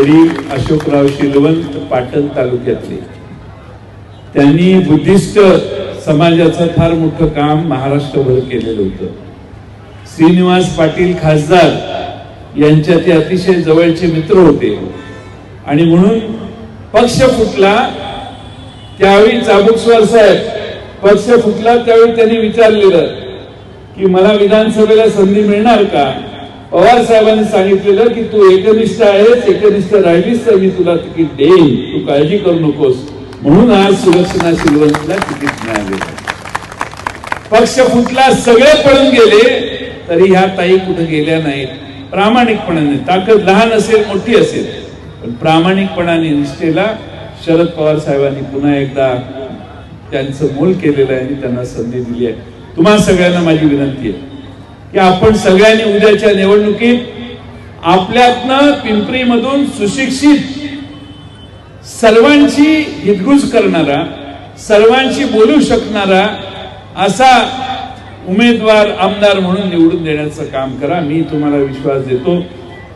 वडील अशोकराव शिलवंत पाटण तालुक्यातले. त्यांनी बुद्धिस्ट समाजाचं फार मोठं काम महाराष्ट्रभर केलेलं होतं. श्रीनिवास पाटील खासदार यांच्या ते अतिशय जवळचे मित्र होते. आणि म्हणून पक्ष फुटला त्यावेळी चाबुकस्वार साहेब पक्ष फुटला त्यावेळी त्यांनी विचारलेलं की मला विधानसभेला संधी मिळणार का? पवार साहेबांनी सांगितलेलं की तू एकनिष्ठ आहेस एकनिष्ठ राहिलीस तर मी तुला तिकीट देईन. तू काळजी करू नकोस. म्हणून आज सुलक्षणा शिलवंतला तिकीट मिळाले पक्ष फुटला सगळे पळून गेले तरी ह्या ताई कुठे गेल्या नाहीत. प्रामाणिकपणाने ताकद लहान असेल मोठी असेल. पण प्रामाणिकपणाने निष्ठेला शरद पवार साहेबांनी पुन्हा एकदा त्यांचं मोल केलेलं आहे आणि त्यांना संधी दिली आहे. तुम्हा सगळ्यांना माझी विनंती आहे. की आपण सगळ्यांनी उद्याच्या निवडणुकीत आपल्यातनं पिंपरीमधून सुशिक्षित सर्वांची हितगुज करणारा सर्वांशी बोलू शकणारा असा उमेदवार आमदार म्हणून निवडून देण्याचं काम करा. मी तुम्हाला विश्वास देतो.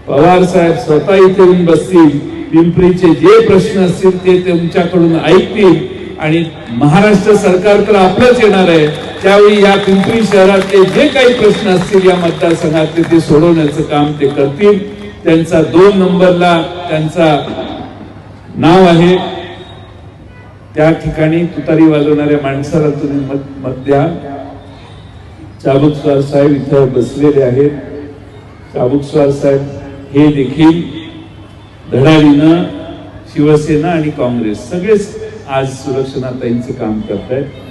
पवार साहेब स्वतः इथे येऊन बसतील. पिंपरीचे जे प्रश्न असतील ते तुमच्याकडून ऐकतील. आणि महाराष्ट्र सरकार तर आपलंच येणार आहे. त्यावेळी या पिंपरी शहरातले जे काही प्रश्न असतील या मतदारसंघातले ते सोडवण्याचं काम ते करतील. त्यांचा दोन नंबरला त्यांचा नाव आहे. त्या ठिकाणी तुतारी वाजवणाऱ्या माणसाला तुम्ही मत मत द्या. चाबुकस्वार साहेब इथं बसलेले आहेत. चाबुकस्वार साहेब हे देखील धडाडीनं शिवसेना आणि काँग्रेस सगळेच आज सुरक्षणाताईंचं काम करतायत.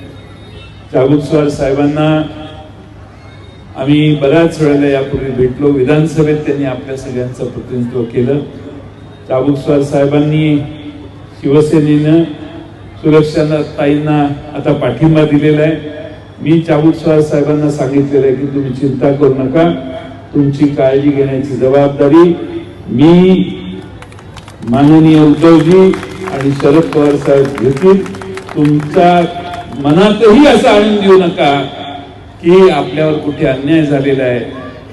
चाबुकस्वार साहेबांना आम्ही बऱ्याच वेळेला यापूर्वी भेटलो. विधानसभेत त्यांनी आपल्या सगळ्यांचं प्रतिनिधित्व केलं. चाबुकस्वार साहेबांनी शिवसेनेनं सुरक्षा ताईंना आता पाठिंबा दिलेला आहे. मी चाबुकस्वार साहेबांना सांगितलेलं आहे की तुम्ही चिंता करू नका. तुमची काळजी घेण्याची जबाबदारी मी माननीय उद्धवजी आणि शरद पवार साहेब घेतील. तुमचा मनातही असं आणून देऊ नका की आपल्यावर कुठे अन्याय झालेला आहे.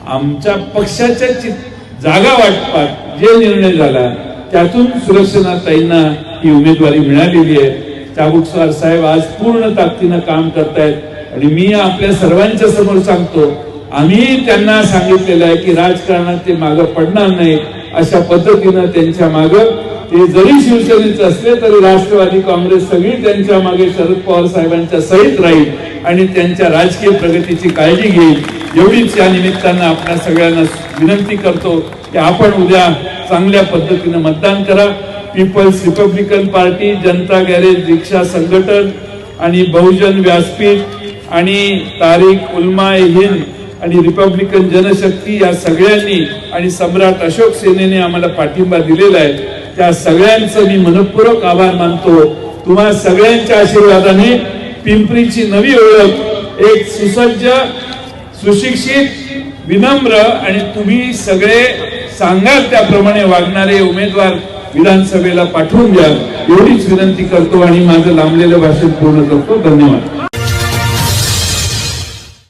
आमच्या पक्षाच्या चित- जागा वाटपात जे निर्णय झाला त्यातून सुरक्षणाताईंना ही उमेदवारी मिळालेली आहे. चाबुकस्वार साहेब आज पूर्ण ताकदीनं काम करतायत आणि मी आपल्या सर्वांच्या समोर सांगतो आम्ही त्यांना सांगितलेलं आहे की राजकारणात ते मागं पडणार नाही अशा पद्धतीनं त्यांच्या मागं ते जरी शिवसेनेचे असले तरी राष्ट्रवादी काँग्रेस सगळी त्यांच्या मागे शरद पवार साहेबांच्या सहित राहील आणि त्यांच्या राजकीय प्रगतीची काळजी घेईल. एवढीच या निमित्तानं आपल्या सगळ्यांना विनंती करतो की आपण उद्या चांगल्या पद्धतीनं मतदान करा. Peoples republican party Janata garage rickshaw संघटन आणि बहुजन व्यासपीठ आणि तारीख उलमा हिंद आणि रिपब्लिकन जनशक्ती या सगळ्यांनी आणि सम्राट अशोक सेनेने आम्हाला पाठिंबा दिलेला आहे. त्या सगळ्यांचं मी मनपूर्वक आभार मानतो. तुम्हा सगळ्यांच्या आशीर्वादाने पिंपरीची नवी ओळख एक सुसज्ज सुशिक्षित विनम्र आणि तुम्ही सगळे सांगाल त्याप्रमाणे वागणारे उमेदवार विधानसभेला पाठवून द्या. एवढीच विनंती करतो आणि माझं लांबलेलं भाषण पूर्ण करतो. धन्यवाद.